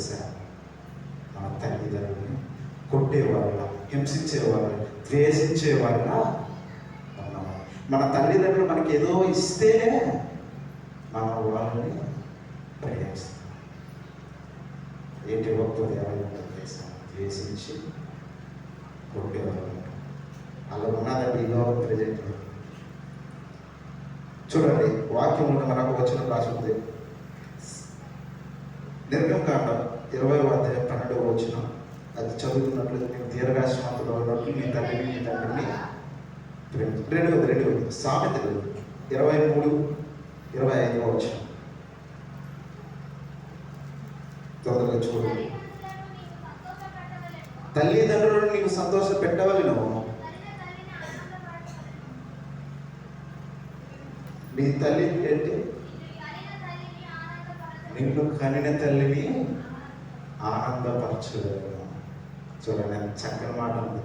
తెలుసా మన తల్లిదండ్రులని కొట్టేవాళ్ళ హింసించేవాళ్ళ ద్వేషించేవాళ్ళ ఉన్నవారు మన తల్లిదండ్రులు మనకి ఏదో ఇస్తేనే మనం వాళ్ళని ప్రేమిస్తాం ఏంటి ఇవ్వకపోతే ఎవరైనా చేస్తాం ద్వేషించి కొట్టేవాళ్ళు. అలా ఉన్నదండి ఈ లోకం ప్రజెంట్. చూడండి వాక్యం మనకు వచ్చిన రాసి ఉంది నిర్గమకాండం ఇరవై అధ్యాయం పన్నెండవ వచ్చిన అది చదువుతున్నట్లు నేను దీర్ఘాశ్వాంతులో ఉన్నట్లు నీ తండ్రిని నీ తండ్రిని ప్రేమించు. రెండు రెండు సామెతలు. ఇరవై మూడు ఇరవై ఐదవ వచ్చిన తొందరగా చూడండి తల్లిదండ్రులను నీకు సంతోష పెట్టవలను మీ నీ తల్లి ఏంటి? నిన్ను కనిన తల్లిని ఆనందపరచలేదు చూడండి ఎంత చక్కని మాట ఉంది.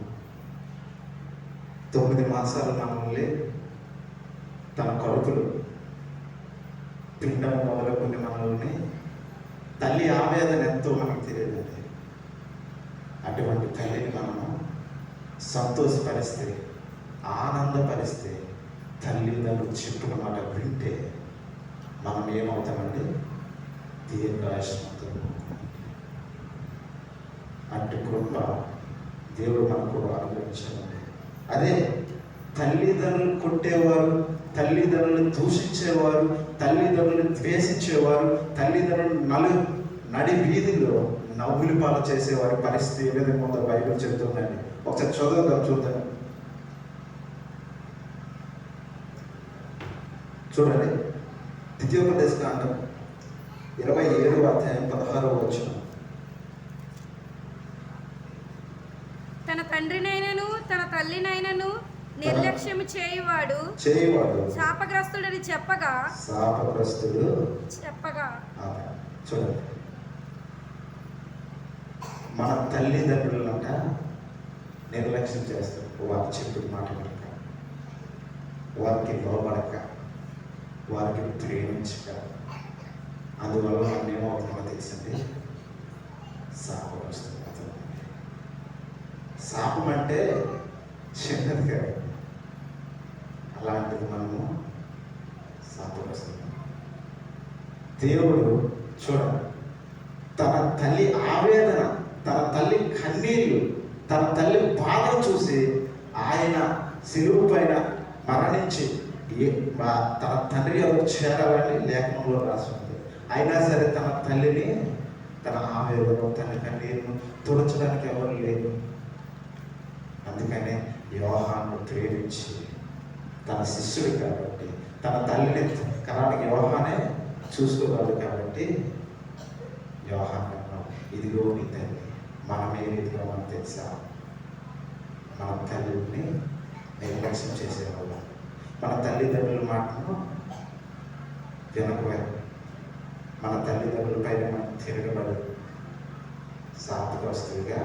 తొమ్మిది మాసాలు మమ్మల్ని తన కొడుకులు పిండం మొదలుకొని మనల్ని తల్లి ఆవేదన ఎంతో మనకు తెలియదండి. అటువంటి తల్లిని మనము సంతోషపరిస్తే ఆనందపరిస్తే తల్లిదండ్రులు చెప్పిన మాట వింటే మనం ఏమవుతామండి? దీర్ఘాయుష్మంతులు అటు కృప దేవుడు మనకు అనుగ్రహించాలండి అదే తల్లిదండ్రులు కొట్టేవారు తల్లిదండ్రులు దూషించేవారు తల్లిదండ్రులు ద్వేషించేవారు తల్లిదండ్రులు నలు నడి వీధిలో నవ్వులు పాలు చేసేవారి పరిస్థితి ఏ విధంగా ఉందో బైబిల్ చెబుతుందండి ఒకసారి చదువుదాం చూద్దాం. చూడండి. ద్వితీయోపదేశ కాండం ఇరవై ఏడవ అధ్యాయం పదహారవ వచ్చిన తన తండ్రినైనను తన తల్లినైనను నిర్లక్ష్యము చేయువాడు చేయవాడు. శాపగ్రస్తుడని చెప్పగా? శాపగ్రస్తుడు చెప్పగా. చూడండి. మన తల్లిదండ్రులంట నిర్లక్ష్యం చేస్తారు. వారు చెప్పిన మాట వినక వారికి లోబడక వారికి ప్రేమించక అందువల్ల మనం ఏమవుతుందో తెలిసింది శాపం వస్తుంది శాపం అంటే చిన్నది కాదు. అలాంటిది మనము శాపం వస్తుంది. దేవుడు చూడండి తన తల్లి ఆవేదన తన తల్లి కన్నీళ్ళు తన తల్లి బాధను చూసి ఆయన సిలువు పైన మరణించి తన తండ్రి ఎవరు చేరాలని లేఖనంలో రాసి అయినా సరే తన తల్లిని తన ఆవేదను తన కన్నీరును తుడచడానికి ఎవరు లేరు. అందుకనే యోహాను ప్రేమించి తన శిష్యుడు కాబట్టి తన తల్లిని కరానికి యోహానే చూసుకోవాలి కాబట్టి యోహాన్ ఇదిగో నీ తల్లి మనం ఏ రీతిగా మనం తెలుసా? మన తల్లిని నిర్లక్ష్యం చేసేవాళ్ళం. మన తల్లిదండ్రుల మాటను వినకపోయాం మన తల్లిదండ్రుల పైన మనం తిరగబడదు. సాధకస్తులుగా